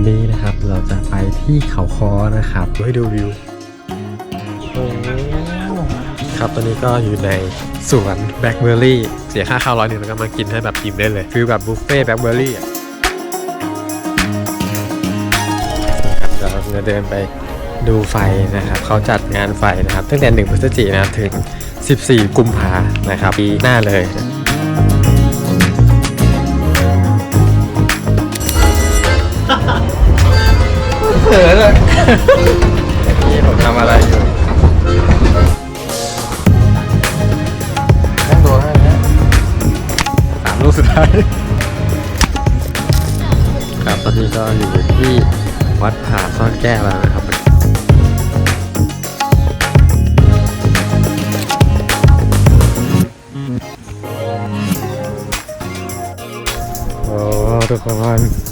วันนี้นะครับเราจะไปที่เขาคอนะครับให้ดูวิวครับตอนนี้ก็อยู่ในสวนแบล็คเบอร์รี่เสียค่าข้าวร้อยหนึ่งแล้วก็มากินให้แบบอิ่มได้เลย คือแบบบุฟเฟ่แบล็คเบอร์รี่อะครับเราจะเดินไปดูไฟนะครับเขาจัดงานไฟนะครับ ตั้งแต่ 1 พฤศจิกายนถึง 14 กุมภานะครับปีหน้าเลยนะ เขินเลยนี่ผมทำอะไรอยู่นั่งตัวให้นะสามลูกสุดท้าย ครับตอนนี้ก็อยู่ที่วัดผาซ่อนแก้วแล้วนะครับโอ้ทุกคน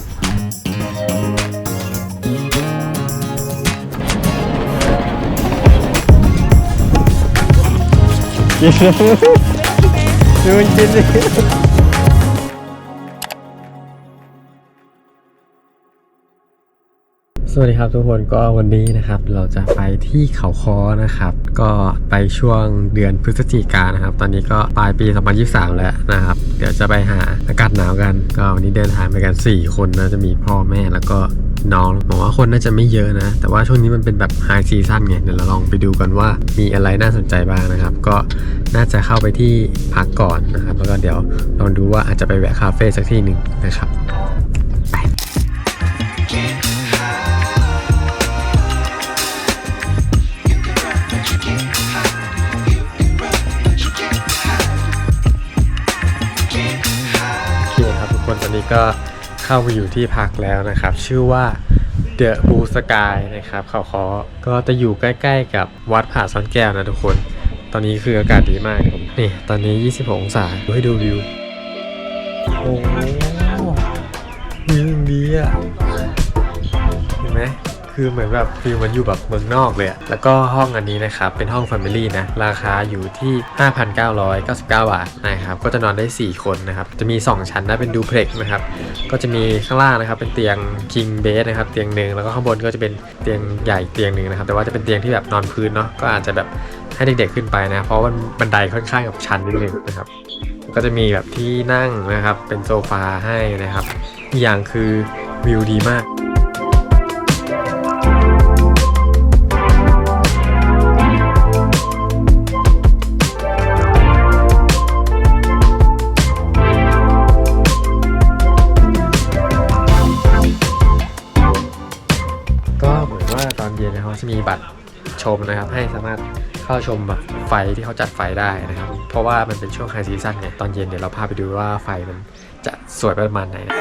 กินดูมันกินดิสวัสดีครับทุกคนก็วันนี้นะครับ เราจะไปที่เขาคอนะครับ ก็ไปช่วงเดือนพฤศจิกายนนะครับ ตอนนี้ก็ปลายปี 2023 แล้วนะครับ เดี๋ยวจะไปหาอากาศหนาวกัน ก็วันนี้เดินทางไปกัน 4 คนนะจะมีพ่อแม่แล้วก็ น้องผมว่าคนน่าจะไม่เยอะนะ แต่ว่าช่วงนี้มันเป็นแบบไฮซีซั่นไงเดี๋ยวเราลองไปดูกันว่ามีอะไรน่าสนใจบ้างนะครับ ก็น่าจะเข้าไปที่พักก่อนนะครับ แล้วก็เดี๋ยวลองดูว่าอาจจะไปแวะคาเฟ่สักที่หนึ่งนะครับโอเคครับทุกคนตอนนี้ก็ เข้าไปอยู่ที่พักแล้วนะครับ ชื่อว่า The Blue Sky นะครับเขาขอก็จะอยู่ใกล้ ๆ กับวัดผาซ่อนแก้วนะทุกคน ตอนนี้คืออากาศดีมากครับนี่ตอนนี้ 26 องศาดูให้ดูวิวโอ้วิวดีอะเห็นไหม คือเหมือนแบบฟิลมันอยู่แบบเมืองนอกเลยอะแล้วก็ห้องอันนี้นะครับ เป็นห้อง Family นะ ราคาอยู่ที่ 5,999 บาทนะครับ ก็จะนอนได้ 4 คนนะครับ จะมี 2 ชั้นนะเป็นดูเพล็กนะครับ ก็จะมีข้างล่างนะครับเป็นเตียง King Bed นะครับเตียงหนึ่งแล้วก็ข้างบนก็จะเป็นเตียงใหญ่เตียงหนึ่งนะครับ แต่ว่าจะเป็นเตียงที่แบบนอนพื้นเนาะก็อาจจะแบบให้เด็กๆขึ้นไปนะ เพราะว่าบันไดค่อนข้างกับชันนิดนึงนะครับก็จะมีแบบที่นั่งนะครับเป็นโซฟาให้นะครับอีกอย่างคือวิวดีมาก จะมีบัตรชมนะครับ ให้สามารถเข้าชมแบบไฟที่เขาจัดไฟได้นะครับ เพราะว่ามันเป็นช่วงไฮซีซั่นไงตอนเย็นเดี๋ยวเราพาไปดูว่าไฟมันจะสวยประมาณไหนนะ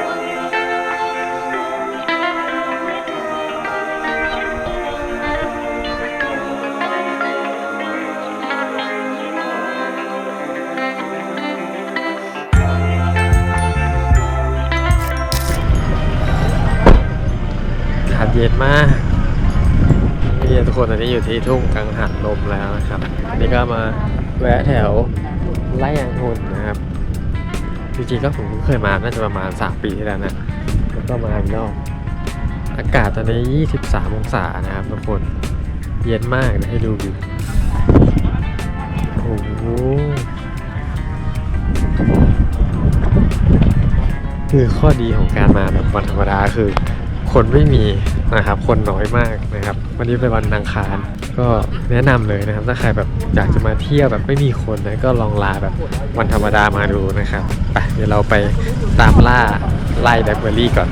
อากาศเย็นมาก ทุกคนตอนนี้อยู่ที่ทุ่งกังหันลมแล้วนะครับอันนี้ก็มาแวะแถวไร่ยางหุ่นนะครับจริงๆก็ผมเพิ่งเคยมาน่าจะประมาณ 3 ปีที่แล้วนะแล้วก็มาอีกรอบอากาศตอนนี้ 23 องศานะครับทุกคนเย็นมากนะให้ดูวิโอ้โหคือข้อดีของการมาแบบวันธรรมดาคือ คนไม่มีนะครับ คนน้อยมากนะครับ วันนี้เป็นวันนังคารก็แนะนำเลยนะครับ ถ้าใครแบบอยากจะมาเที่ยวแบบไม่มีคนนะก็ลองลาแบบวันธรรมดามาดูนะครับไปเดี๋ยวเราไปตามล่าไล่แบล็คเบอร์รี่ก่อน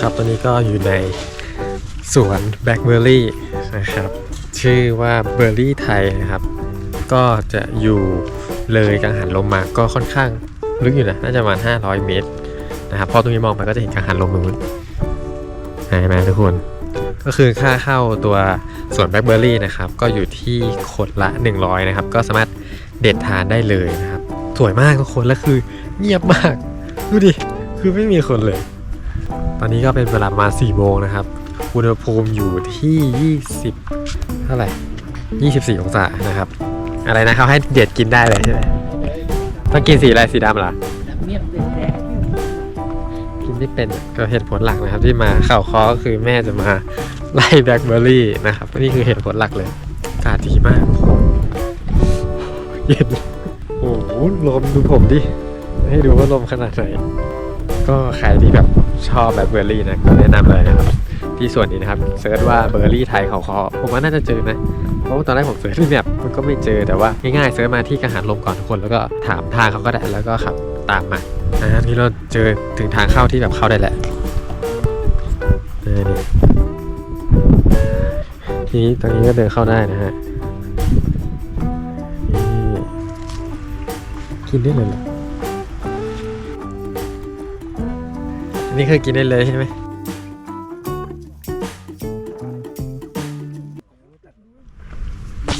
ครับตอนนี้ก็อยู่ในสวนแบล็คเบอร์รี่นะครับ ชื่อว่าเบอร์รี่ไทยนะครับ ก็จะอยู่เลยกังหันลมมาก็ค่อนข้างลึกอยู่นะน่าจะประมาณ 500 เมตรนะครับพอตรงนี้มองไปก็จะเห็นกังหันลมตรงนู้นเห็นไหมทุกคน ก็คือค่าเข้าตัวสวนแบล็คเบอร์รี่นะครับ ก็อยู่ที่คนละ 100 นะครับ ก็สามารถเด็ดทานได้เลยนะครับ สวยมากทุกคนแล้วคือเงียบมาก ดูดิ คือไม่มีคนเลย ตอนนี้ก็เป็นเวลาประมาณ4โมงนะครับ อุณหภูมิอยู่ที่ 20 เท่าไหร่ 24 องศานะครับ อะไรนะเขาให้เด็ดกินได้เลยใช่ไหมต้องกินสีอะไรสีดำเหรอกินไม่เป็นก็เหตุผลหลักนะครับ ที่มาเข่าคอก็คือแม่จะมาไล่แบล็คเบอร์รี่นะครับนี่คือเหตุผลหลักเลยอากาศดีมากเย็นโอ้โหลมดูผมดิ ให้ดูว่าลมขนาดไหน ก็ใครที่แบบ ชอบแบบเบอร์รี่นะก็แนะนำเลยนะครับที่ส่วนนี้นะครับเซิร์ชว่าเบอร์รี่ไทยเขาคอผมว่าน่าจะเจอนะเพราะว่าตอนแรกผมเซิร์ชที่แบบมันก็ไม่เจอแต่ว่าง่ายๆเซิร์ชมาที่กังหันลมก่อนทุกคนแล้วก็ถามทางเขาก็ได้แล้วก็ขับตามมาอ่านี่เราเจอถึงทางเข้าที่แบบเข้าได้แหละเออนี่ทีนี้ตรงนี้ก็เดินเข้าได้นะฮะกินได้เลยเหรอ นนี่คือกินได้เลยใช่ไหม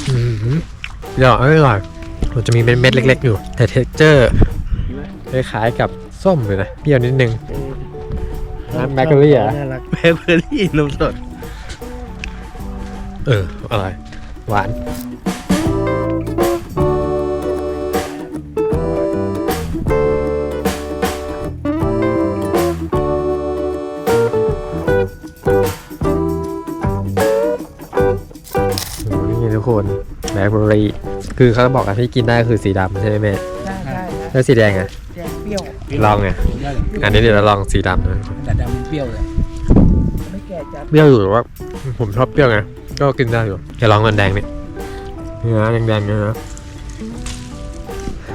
อืมเดี๋ยวอร่อยมันจะมีเม็ดๆเล็ก ๆ อยู่ แต่เท็กเจอร์คล้ายๆกับส้มเลยนะเปรี้ยวนิดนึงน้ำแบเกอรี่เหรอน่ารักแบเกอรี่นมสด เอออร่อยหวาน ล็คเบอร์รี่คือเขาบอกกันที่กินได้คือสีดำใช่ไหมแม่ใช่ใช่แล้วสีแดงอะ แดงเปรี้ยวลองไง อันนี้เดี๋ยวเราลองสีดำนะแต่ดำมันเปรี้ยวเลยไม่แก่จัดเปรี้ยวอยู่แต่ว่า ผมชอบเปรี้ยวไงก็กินได้อยู่จะลองมันแดงนี่เนื้อแดงๆเนื้อ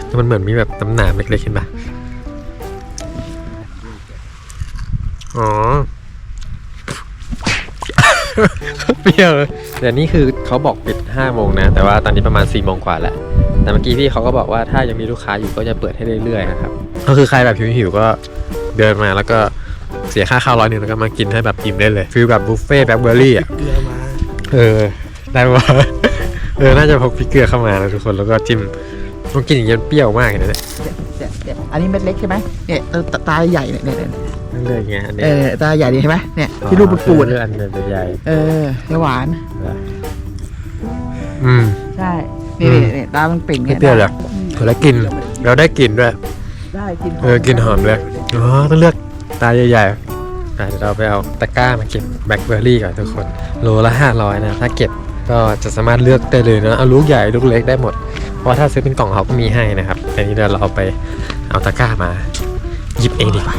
แต่มันเหมือนมีแบบน้ำหนามเล็กๆเห็นปะอ๋อ เปรี้ยวเลยแต่นี่คือเขาบอกปิด 5โมงนะ แต่ว่าตอนนี้ประมาณ4โมงกว่าแล้วแต่เมื่อกี้พี่เขาก็บอกว่าถ้ายังมีลูกค้าอยู่ก็จะเปิดให้เรื่อยๆนะครับก็คือใครแบบหิวๆก็เดินมาแล้วก็เสียค่าข้าวร้อยหนึ่งแล้วก็มากินให้แบบอิ่มได้เลยฟีลแบบบุฟเฟ่ต์แบล็คเบอร์รี่อะเกลือมาเออได้ว่าเออน่าจะพกพริกเกลือเข้ามานะทุกคนแล้วก็จิ้มต้องกินอย่างเงี้ยเปรี้ยวมากเลยนะเนี่ยเนี่ยเนี่ยอันนี้เม็ดเล็กใช่ไหมเนี่ยตาตาใหญ่เนี่ยเนี่ยเนี่ยต้องเลือกอย่างเงี้ยอันนี้เออตาใหญ่ดีใช่ไหมเนี่ยที่รูปปูดเลือกอันใหญ่ๆเออหวานๆอื ม ใช่นี่อืมนี่นี่ตามันปิ่งไม่เนี่ยเปรี้ยวเลยแล้วกิน เราได้กลิ่นด้วย ได้กินเออ กินหอมเลย อ๋อ ต้องเลือกตาใหญ่ๆอะเดี๋ยวเราไปเอาตะกร้ามาเก็บแบล็คเบอร์รี่ก่อนทุกคน โลละ 500 นะ ถ้าเก็บก็จะสามารถเลือกได้เลยนะ เอาลูกใหญ่ ลูกเล็กได้หมด เพราะว่าถ้าซื้อเป็นกล่องเขาก็มีให้นะครับแต่นี้เดี๋ยวเราเอาไปเอาตะกร้ามาหยิบเองดีกว่า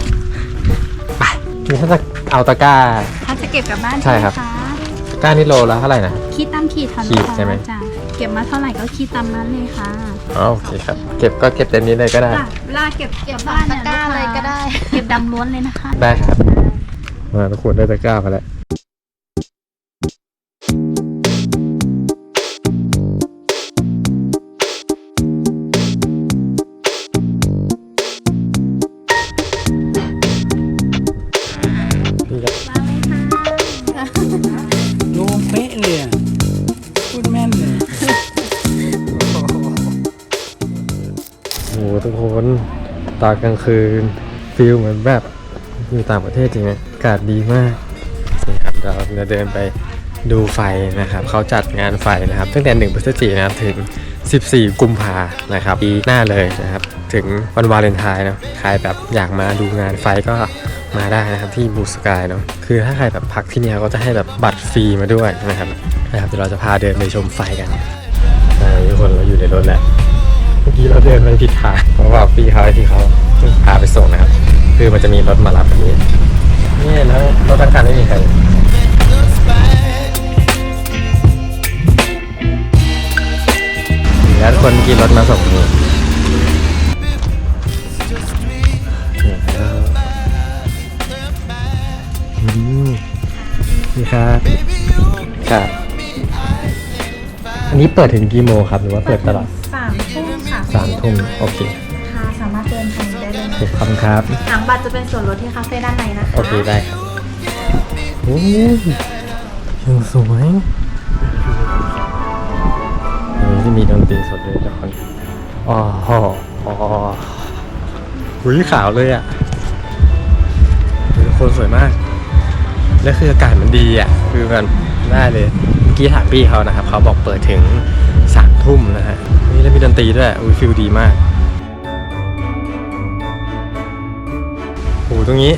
ไป นี่ถ้าจะเอาตะกร้า ถ้าจะเก็บกลับบ้านใช่ครับไหมะตะกร้านี่โลละเท่าไหร่นะ คิดตามขีดเท่าขีนั้นดใช่ไหม จ้ะ เก็บมาเท่าไหร่ก็คิดตามนั้นเลยค่ะอ๋อโอเคครับ เก็บก็เก็บเต็มนี้เลยก็ได้ จ้ะเวลาเก็บกลับบ้านเนี่ยตะกร้าเลยก็ได้ เก็บดำล้วนเลยนะคะ ได้ครับมาทุกคนได้ตะกร้ามาแล้ว ตอนกลางคืนฟิลเหมือนแบบอยู่ต่างประเทศจริงนะอากาศดีมากนี่ครับเราจะเดินไปดูไฟนะครับเขาจัดงานไฟนะครับตั้งแต่ 1 พฤศจิกายนถึง 14 กุมภานะครับปีหน้าเลยนะครับ ถึงวันวาเลนไทน์เนาะใครแบบอยากมาดูงานไฟก็มาได้นะครับที่บูสกายเนาะคือถ้าใครแบบพักที่นี่ก็จะให้แบบบัตรฟรีมาด้วยนะครับนะครับเดี๋ยวเราจะพาเดินไปชมไฟกันทุกคนเราอยู่ในรถแล้ว มื่อกี้เราเดินไปผิดทางเพราะว่าพี่เขาที่เขาพาไปส่งนะครับ คือมันจะมีรถมารับแบบนี้นี่แล้วรถทั้งคันไม่มีใครแล้วคนขี่รถมาส่งนี่นี่ครับอืมนี่ครับครับ อันนี้เปิดถึงกี่โมงครับ หรือว่าเปิดตลอดสามทุ่ม ค่ะสามทุ่มโอเคค่ะสามารถเดินทางได้เลยเก็บคำครับหางบัตรจะเป็นส่วนลดที่คาเฟ่ด้านในนะคะโอเคได้ครับโอ้ยยังสวยนี่จะมีดนตรีสดด้วยทุกคนอ๋ออ๋ออ๋อหุยขาวเลยอะคนสวยมาก แล้วคืออากาศมันดีอะ คือมันได้เลย เมื่อกี้ถามพี่เขานะครับ เขาบอกเปิดถึง สามทุ่มนะฮะนี่แล้วมีดนตรีด้วยอุ้ยฟิลดีมากโหตรงนี้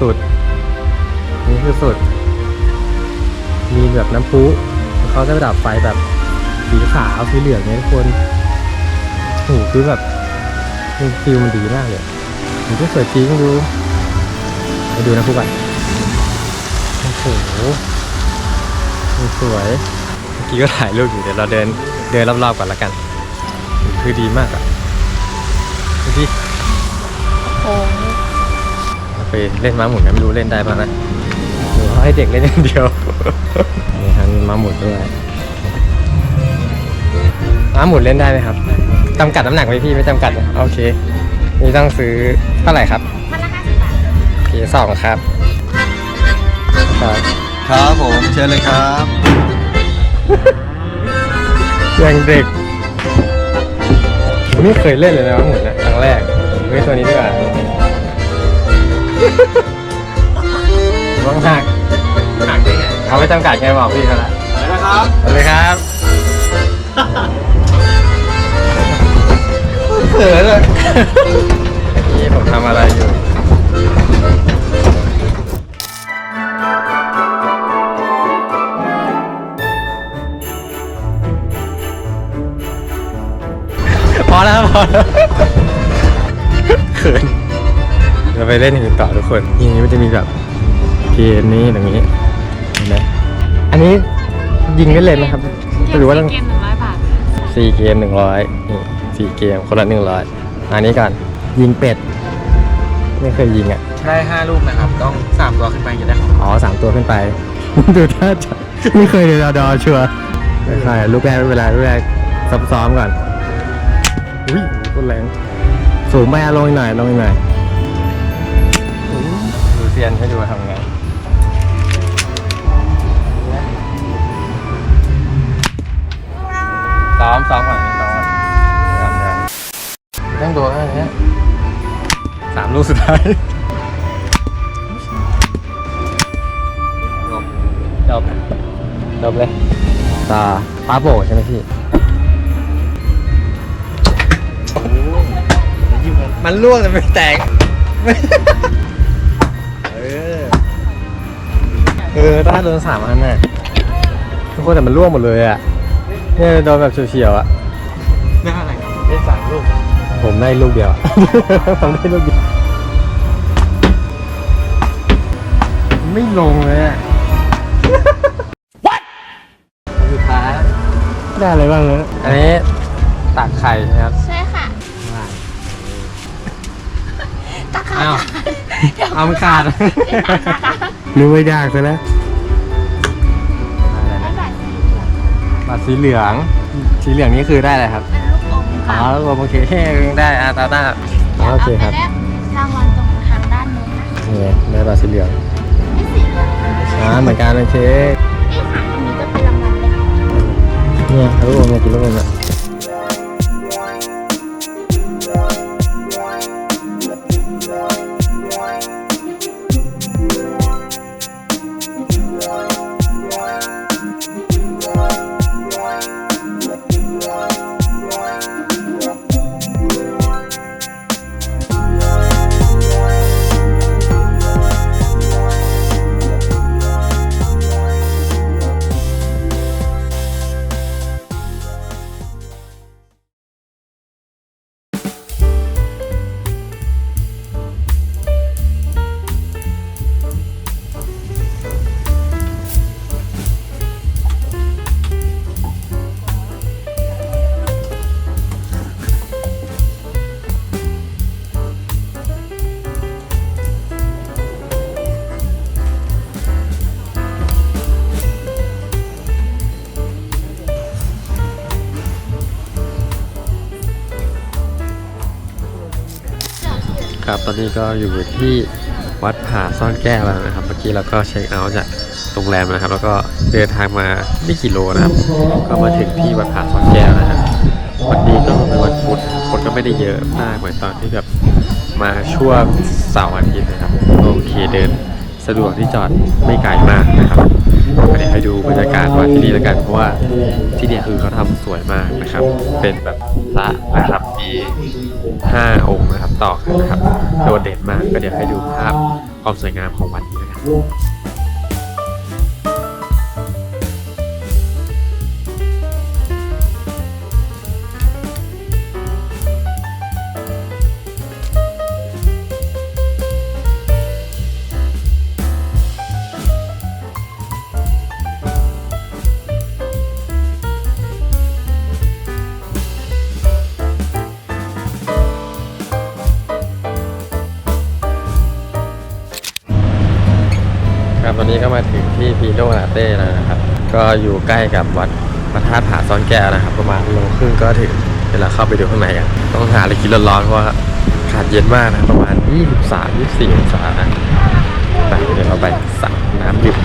สุด นี่คือสุด มีแบบน้ำพุเขาจะปดับไฟแบบสีขาวสีเหลืองเนี่ยทุกคนโอ้โหคือแบบฟิลมันดีมากเลยมันก็สวยจริงดูไปดูนะพวกกันโอ้โหมันสวย กี้ก็ถ่ายรูปอยู่เดี๋ยวเราเดินเดินรอบๆก่อนละกัน คือดีมากอะดูดิโอ้เราไปเล่นม้าหมุนกันไม่รู้เล่นได้ป่ะนะหรือว่าให้เด็กเล่นอย่างเดียวนี่ครับมีม้าหมุนด้วยม้าหมุนเล่นได้ไหมครับจำกัดน้ำหนักไหมพี่ไม่จำกัดนะโอเคนี่ต้องซื้อเท่าไหร่ครับพันละห้าสิบบาทโอเคสองครับ ครับ ครับผมเชิญเลยครับ ยังเด็กไม่เคยเล่นเลยนะม้าหมุนนะครั้งแรกเฮ้ยตัวนี้ดีกว่าว่างหักหักได้ไงเขาไม่จำกัดไงบอกพี่เขาละนะครับสวัสดีครับเขินเลยนี่ผมทำอะไรอยู่ เขินเราไปเล่นอื่นต่อทุกคนทีนี้มันจะมีแบบเกมนี้ตรงนี้เห็นไหมอันนี้ยิงได้เลยไหมครับหรือว่าต้องเกมหนึ่งร้อยบาทสี่เกมหนึ่งร้อยนี่สี่เกมคนละหนึ่งร้อยอันนี้ก่อนยิงเป็ด ไม่เคยยิงอะ ได้ห้าลูกนะครับ ต้องสามตัวขึ้นไปจะได้ของอ๋อสามตัวขึ้นไป ดูท่าจะไม่เคยดูดอดอชัวร์ไม่ใช่ลูกแรกไม่เป็นไรลูกแรกซ้อมๆก่อน อุ้ยโคนแรงสูงไปอะลงอีกหน่อยลงอีกหน่อยอุ๊ยดูเซียนให้ดูว่าทำไงซ้อมซ้อมก่อนซ้อมก่อนซ้อมกันตั้งตัวแค่นี้สามลูกสุดท้ายจบจบเลยตาป้าโบใช่ไหมพี่ มันล่วงแต่ไม่แตก เออ เออถ้าโดนสามอันน่ะทุกคนแต่มันล่วงหมดเลยอะ เนี่ยโดนแบบเฉียวๆอะ ได้อะไรครับได้สามลูก ผมได้ลูกเดียวอะผมได้ลูกเดียว ไม่ลงเลยอะสุดท้ายได้อะไรบ้างเนี่ยอันนี้ตักไข่ใช่ไหมครับ อ้าวเดี๋ยวเอามันขาดไม่ตัดนะคะนึกว่ายากซะแล้วไม่ตัดบัตรสีเหลือง สีเหลืองนี่คือได้อะไรครับเป็นลูกอมอ๋ค่ะอแล้วก็โอเคได้อาตาต้าอ๋อโอเคครับาไปแลกรางวัลตรงทางด้านนู้นนะนี่ไงได้บัตรสีเหลืองไม่สีเหลืองอ่าเหมือนกันโอเค นี่ค่ะอันนี้จะเป็นรางวัลเลยเนี่ยลูกอมเนี่ยกินลูกอมอะค อนนี้ก็อยู่ที่วัดผาซ่อนแก้วแล้วนะครับ เมื่อกี้เราก็เช็คเอาท์จากโรงแรมนะครับ แล้วก็เดินทางมาไม่กี่โลนะครับ ก็มาถึงที่วัดผาซ่อนแก้วนะครับ วันนี้ก็เป็นวันพุธคนก็ไม่ได้เยอะมากเหมือนตอนที่แบบมาช่วงเสาร์อาทิตย์นะครับ โอเคเดินสะดวกที่จอดไม่ไกลมากนะครับ ก็เดี๋ยวให้ดูบรรยากาศวัดที่นี่แล้วกันเพราะว่าที่เนี่ยคือเขาทำสวยมากนะครับ เป็นแบบพระนะครับมีห้าองค์นะครับต่อกันนะครับโดดเด่นมากก็เดี๋ยวให้ดูภาพความสวยงามของวัดนี้นะครับ ก็มาถึงที่พีโดลาเต้แล้วนะครับ ก็อยู่ใกล้กับวัดพระธาตุผาซ่อนแก้วนะครับ ประมาณโลครึ่งก็ถึงเวลาเข้าไปดูข้างในกันต้องหาอะไรกินร้อนๆเพราะว่าอากาศเย็นมากนะครับประมาณ 23 24องศาไปเดี๋ยวเราไปสั่งน้ำดื่ม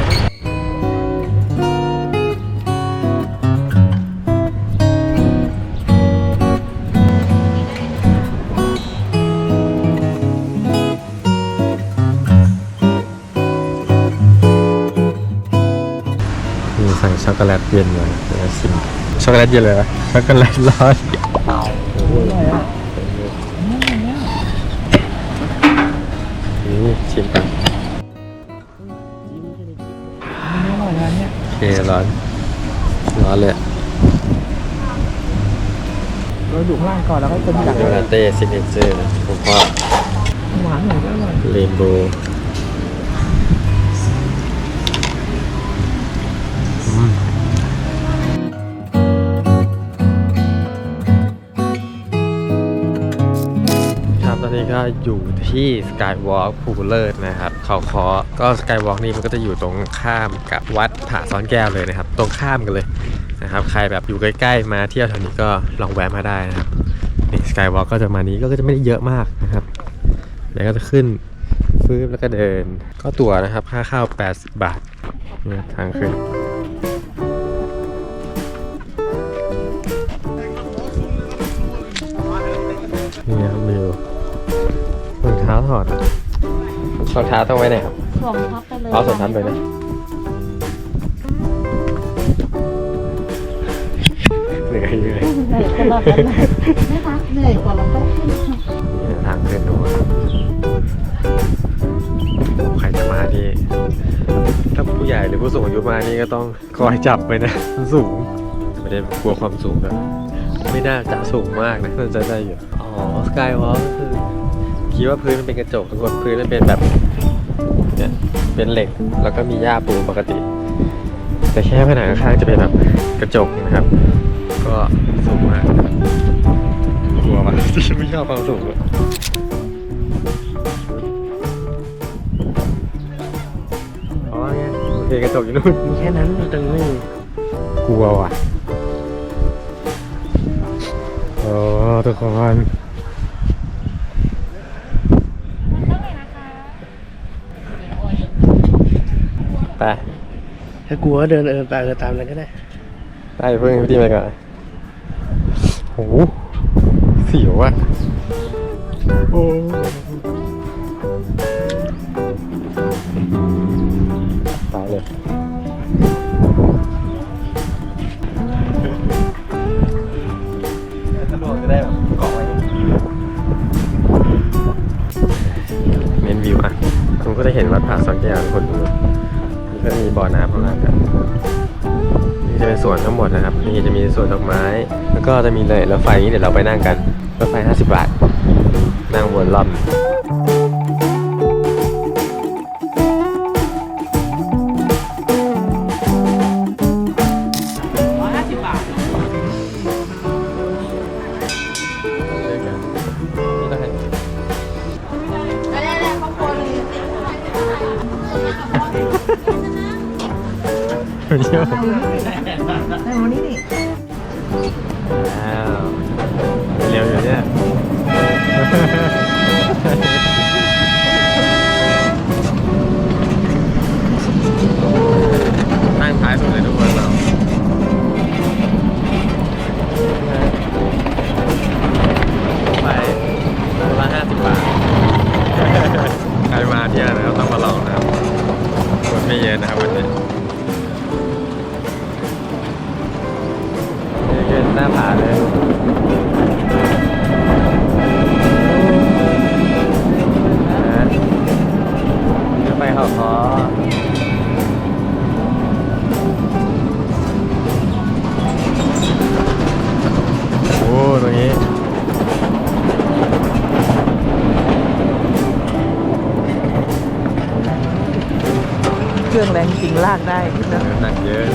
โกแลตเย็นมาเดี๋ยวชิมช็อกโกแลตเย็นเลยไหมช็อกโกแลตร้อนนี่ชิมกันไม่อร่อยนะเนี่ยโอเคร้อนร้อนเลยเราอยู่ข้างล่างก่อนแล้วก็จะมีหลังโดนาเต้ซิกเนเจอร์นะผมก็หวานหน่อยก็อร่อยเรนโบว์ ก็อยู่ที่สกายวอล์กภูเลิศนะครับ เขาคอก็สกายวอล์กนี่มันก็จะอยู่ตรงข้ามกับวัดผาซ้อนแก้วเลยนะครับ ตรงข้ามกันเลยนะครับ ใครแบบอยู่ใกล้ๆมาเที่ยวแถวนี้ก็ลองแวะมาได้นะครับนี่สกายวอล์กก็จะมานี้ก็จะไม่ได้เยอะมากนะครับแล้วก็จะขึ้นฟื้นแล้วก็เดิน ก็ตั๋วนะครับ ค่าเข้า 80 บาททางขึ้น รองเท้าถอดรองเท้าต้องไว้ไหนครับสวมทับไปเลยเอาสวมทับไปนะเหนื่อยเหนื่อยเหนื่อยคนละคนไม่คะเหนื่อยกว่าเราก็ขึ้นนี่ทางขึ้นดูใครจะมาดีถ้าผู้ใหญ่หรือผู้สูงอายุมานี่ก็ต้องคอยจับไปนะมันสูงไม่ได้กลัวความสูงแบบไม่น่าจะสูงมากนะน่าจะได้อยู่อ๋อสกายวอล์กคือ คิดว่าพื้นมันเป็นกระจกทุกคนพื้นมันเป็นแบบเนี่ยเป็นเหล็กแล้วก็มีหญ้าปูปกติ แต่แค่ผนังข้างๆจะเป็นแบบกระจกนะครับ ก็สูงมากนะครับกลัวมากไม่ชอบความสูงเลยอ๋อไงโอเคกระจกอยู่นู่นมีแค่นั้นตรงนี้กลัวว่ะโอ้ทุกคนไป ถ้ากลัวก็เดินเออไปเออตามนั้นก็ได้ไปเพิ่งพี่ไปก่อนโอ้โหเสียวอะโอ้ตายเลยสะดวกจะได้แบบเกาะไว้เน้นวิวอะคุณก็จะเห็นวัดผาสองแก้วทุกคนดูนี่ ก็มีบ่อน้ำข้างล่างกันนี่จะเป็นสวนทั้งหมดนะครับนี่จะมีสวนดอกไม้ แล้วก็จะมีเลยรถไฟนี้เดี๋ยวเราไปนั่งกันรถไฟ 50 บาท นั่งวนรอบ เที่ยวแต่วันนี้นี่เร็วอยู่เนี่ยนั่งท้ายสุดเลยทุกคนเราไปละห้าสิบบาทใครมาเที่ยวนะครับต้องมาลองนะครับคนไม่เยอะนะครับวันนี้ ได้นะหนักเยอะ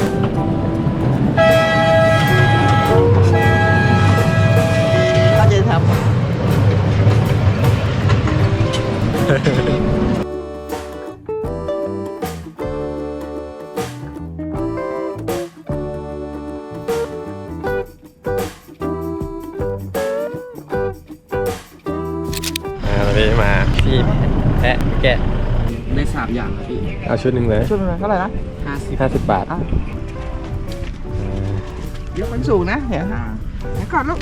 ก็จะทอ่าตอนนี้มาที่แพะแกะได้สามอย่างครับพี่ เอาชุดหนึ่งเลย ชุดนึงเท่าไหร่นะ ห้าสิบห้าสิบบาทอะยกมันสูงนะ เดี๋ยวเดี๋ยวก่อนลูก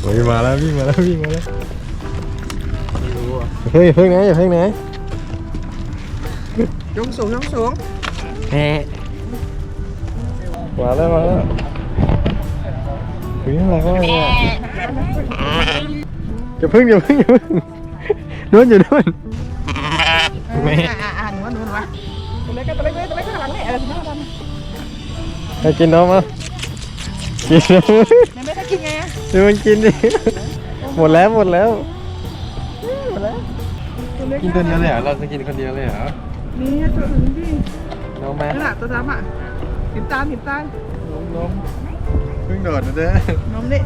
โอ้ยมาแล้ววิ่งมาแล้ววิ่งมาแล้วไม่รู้อะเฮ้ยเพิ่งนะอย่าเพิ่งนะยกสูงยกสูงแฮะมาแล้วมาแล้วถึงอะไรก็มาเนี่ยอย่าเพิ่งอย่าเพิ่งอย่าเพิ่งนู่นอยู่นู่น ล็กข้างหลังนี่อะไรที่น่าทำให้กินนมอะกินนมไม่ไม่ได้กินไงอะดูมันกินดิ หมดแล้วหมดแล้ว หมดแล้วตัวเล็กกินตัวเดียวเลยเหรอ เราจะกินคนเดียวเลยเหรอ นี่ตัวอื่นดินมไหมนั่นแหละตัวดำอะหินตาลหินตาลนมนมเพิ่งโดดนะเด้อนมนี่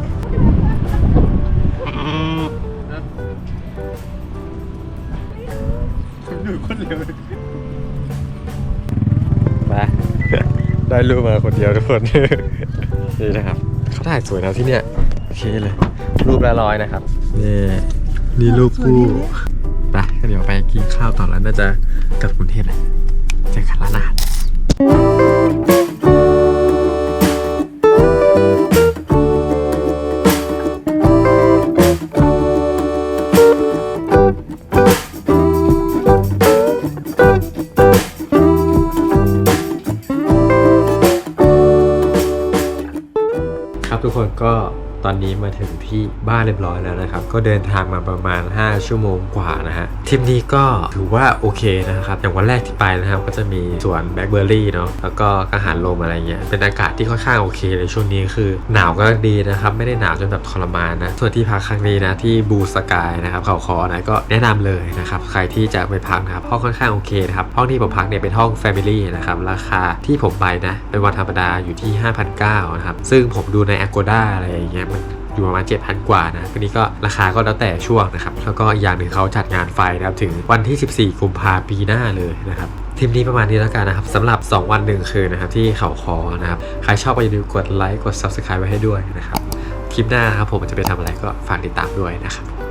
ดูคนเดียว มาได้รูปมาคนเดียวทุกคน นี่นะครับ เขาถ่ายสวยนะที่เนี่ย โอเคเลย รูปละร้อยนะครับ นี่นี่รูปคู่ไปเดี๋ยวไปกินข้าวต่อแล้วน่าจะกลับกรุงเทพแหละเจอกันร้านอาหาร บ้านเรียบร้อยแล้วนะครับ ก็เดินทางมาประมาณ 5 ชั่วโมงกว่านะฮะทริปนี้ก็ถือว่าโอเคนะครับ อย่างวันแรกที่ไปนะครับ ก็จะมีสวนแบล็คเบอร์รี่เนาะแล้วก็กังหันลมอะไรเงี้ยเป็นอากาศที่ค่อนข้างโอเคเลยช่วงนี้คือ หนาวก็ดีนะครับ ไม่ได้หนาวจนแบบทรมานนะส่วนที่พักครั้งนี้นะที่บูสกายนะครับเขาคอนะก็แนะนำเลยนะครับใครที่จะไปพักนะครับห้องค่อนข้างโอเคนะครับห้องที่ผมพักเนี่ยเป็นห้อง Family นะครับราคาที่ผมไปนะเป็นวันธรรมดาอยู่ที่ 5,900นะครับซึ่งผมดูใน Agoda อะไรอย่างเงี้ยมัน อยู่ประมาณ 7,000 กว่านะทีนี้ก็ราคาก็แล้วแต่ช่วงนะครับ แล้วก็อย่างหนึ่งเขาจัดงานไฟนะครับถึงวันที่ 14กุมภาปีหน้าเลยนะครับทริปนี้ประมาณนี้แล้วกันนะครับสำหรับ 2 วันหนึ่งคืนนะครับที่เขาคอนะครับ ใครชอบก็อย่าลืมกดไลค์กด Subscribe ไว้ให้ด้วยนะครับ คลิปหน้าครับผมจะไปทำอะไรก็ฝากติดตามด้วยนะครับ